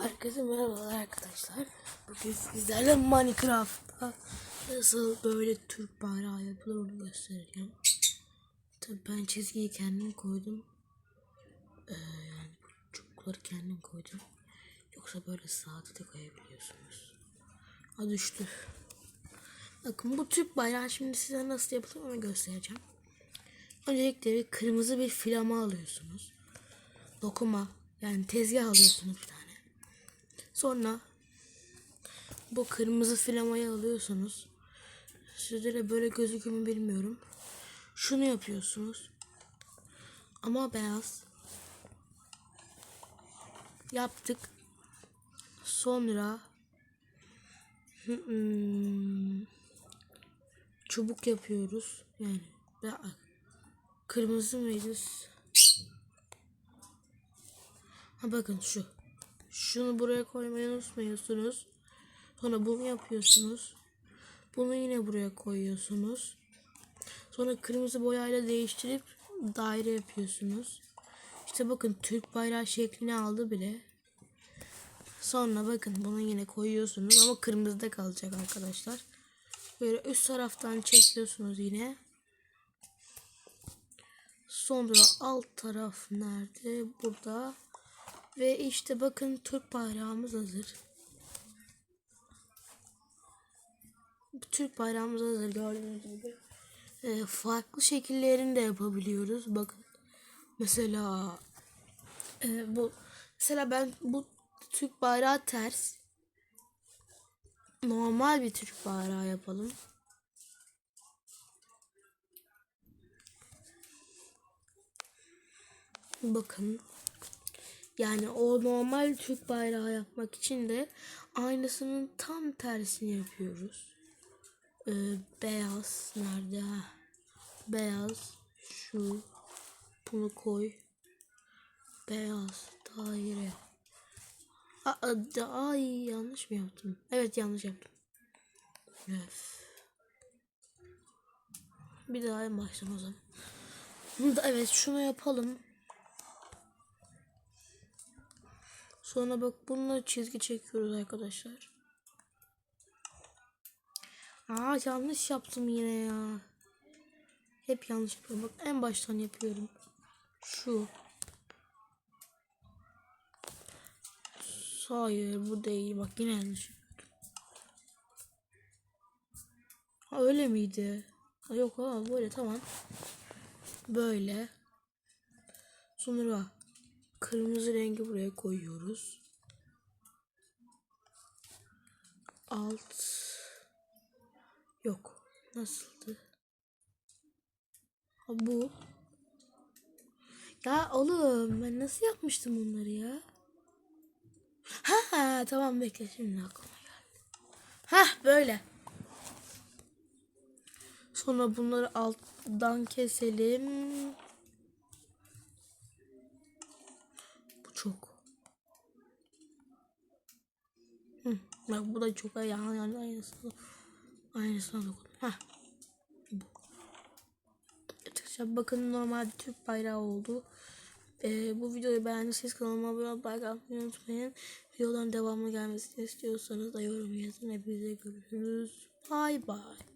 Herkese merhabalar arkadaşlar. Bugün sizlerle Minecraft'ta nasıl böyle Türk bayrağı yapılır onu göstereceğim. Tabii ben çizgiyi kendim koydum. Ee, yani bu çubukları kendim koydum. Yoksa böyle saati de koyabiliyorsunuz. Ha düştü. Bakın bu Türk bayrağı şimdi size nasıl yapılır onu göstereceğim. Öncelikle bir kırmızı bir filama alıyorsunuz. Dokuma yani tezgah alıyorsunuz bir tane. Sonra bu kırmızı filamayı alıyorsunuz. Sizlere böyle gözüküyor mu bilmiyorum. Şunu yapıyorsunuz. Ama beyaz. Yaptık. Sonra hmm, çubuk yapıyoruz. Yani kırmızı mıydı? Ha bakın şu. Şunu buraya koymayı unutmuyorsunuz. Sonra bunu yapıyorsunuz. Bunu yine buraya koyuyorsunuz. Sonra kırmızı boyayla değiştirip daire yapıyorsunuz. İşte bakın Türk bayrağı şeklini aldı bile. Sonra bakın bunu yine koyuyorsunuz ama kırmızıda kalacak arkadaşlar. Böyle üst taraftan çekiyorsunuz yine. Sonra alt taraf nerede? Burada. Ve işte bakın Türk bayrağımız hazır. Türk bayrağımız hazır gördüğünüz gibi. Ee, farklı şekillerini de yapabiliyoruz. Bakın. Mesela e, bu mesela ben bu Türk bayrağı ters. Normal bir Türk bayrağı yapalım. Bakın. Yani o normal Türk bayrağı yapmak için de aynısının tam tersini yapıyoruz. Ee, beyaz nerede? Ha. Beyaz şu bunu koy. Beyaz daire. Aa, da, ay yanlış mı yaptım? Evet yanlış yaptım. Öf. Bir daha en baştan o zaman. Evet şunu yapalım. Sonra bak bununla çizgi çekiyoruz arkadaşlar. Aa yanlış yaptım yine ya. Hep yanlış yapıyorum. Bak en baştan yapıyorum. Şu. Hayır bu değil. Bak yine yanlış yaptım. Ha öyle miydi? Ha, yok ha böyle tamam. Böyle. Sonra kırmızı rengi buraya koyuyoruz. Alt yok. Nasıldı? Ha bu. Ya oğlum ben nasıl yapmıştım bunları ya? Ha tamam bekle şimdi aklıma geldi. Ha böyle. Sonra bunları alttan keselim. Bu çok. Hı, bak bu da çok yani yani aynısını aynısına dokun. Ha. Bu. Arkadaşlar bakın normal Türk bayrağı oldu. Ee, bu videoyu beğendiyseniz kanalıma abone olmayı like atmayı unutmayın. Videoların devamlı gelmesini istiyorsanız da yorum yazın. Hepinize görüşürüz. Bay bay.